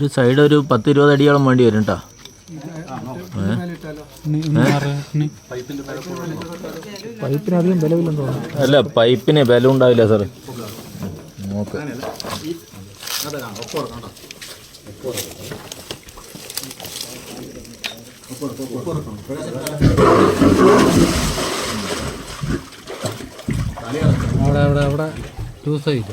ഒരു സൈഡ് ഒരു പത്ത് ഇരുപത് അടിയോളം വേണ്ടി വരും കേട്ടോ അല്ല പൈപ്പിന് ബലം ഉണ്ടാവില്ല സാറ് നോക്ക്. അവിടെ അവിടെ അവിടെ. ടു സൈഡ്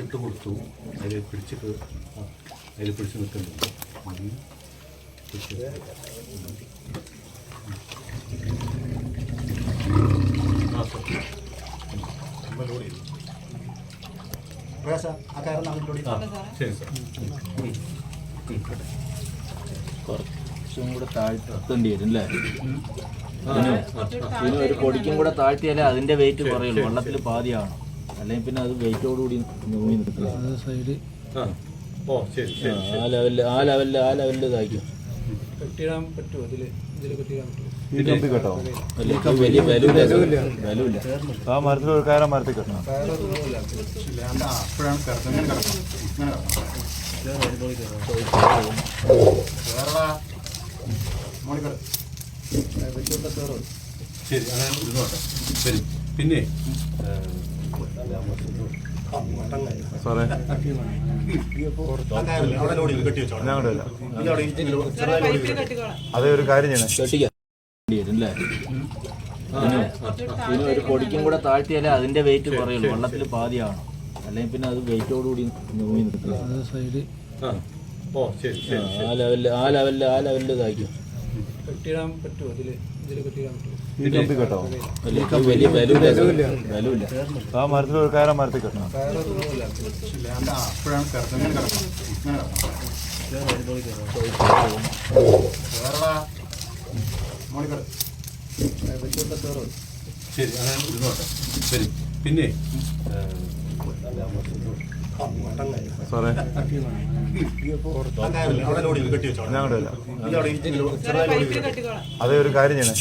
ഇട്ട് കൊടുത്തു. അതിൽ പിടിച്ച് അതിൽ പിടിച്ച് നിൽക്കുന്നുണ്ട്. ഉം. പിടിച്ച്. ആ, സർ. ആ, ശരി സാർ. കുറച്ചും കൂടെ താഴ്ത്തേണ്ടി വരും അല്ലേ? പിന്നെ ഒരു പൊടിക്കും കൂടെ താഴ്ത്തിയാലേ അതിന്റെ വെയിറ്റ് കുറയുള്ളൂ. വെള്ളത്തിൽ പാതിയാവണം അല്ലെങ്കിൽ പിന്നെ അത് വെയിറ്റോടുകൂടി മുങ്ങി നിൽക്കുക അത് സൈഡ് ആ ഓ ശരി ശരി ആ ലെവലിൽ ആ ലെവലിൽ ആ ലെവലിൽ പറ്റുമോ? ഇതിൽ ഇതിൽ കെട്ടിയിടാൻ പറ്റുമോ? ഈ കമ്പി കേട്ടോ? വലിയ ആ മരത്തിൽ ഒരു കയറാൻ മരത്തിൽ കെട്ടണം. അങ്ങനെ ശരി. പിന്നെ സാറേ അതേ ഒരു കാര്യം ചെയ്യണേ പിന്നെ ഒരു പൊടിക്കും കൂടെ താഴ്ത്തിയാലേ അതിന്റെ വെയിറ്റ് കുറയുള്ളൂ വെള്ളത്തിൽ പാതിയാണ് അല്ലെങ്കിൽ പിന്നെ അത് വെയിറ്റോടുകൂടി നോക്കി സൈഡ് ആ ഓ ശരി ശരി ആ ലെവലിൽ ആ ലെവലിൽ ആ ലെവലിൽ ഇതാക്കും കെട്ടിയിടാൻ പറ്റുമോ? ഇതിൽ ഇതിൽ കെട്ടിയിടാൻ പറ്റുമോ? ഈ കമ്പി കേട്ടോ? വലിയ വലിയ ബലൂല്ല ബലൂല്ല ആ മരത്തിൽ ഒരു കയറാൻ മരത്തിൽ കെട്ടണം. ശരി അങ്ങനെ ഇരുന്നോട്ടെ. ശരി. പിന്നെ സാറേ. ഞാൻ അതേ ഒരു കാര്യം ചെയ്യണേ.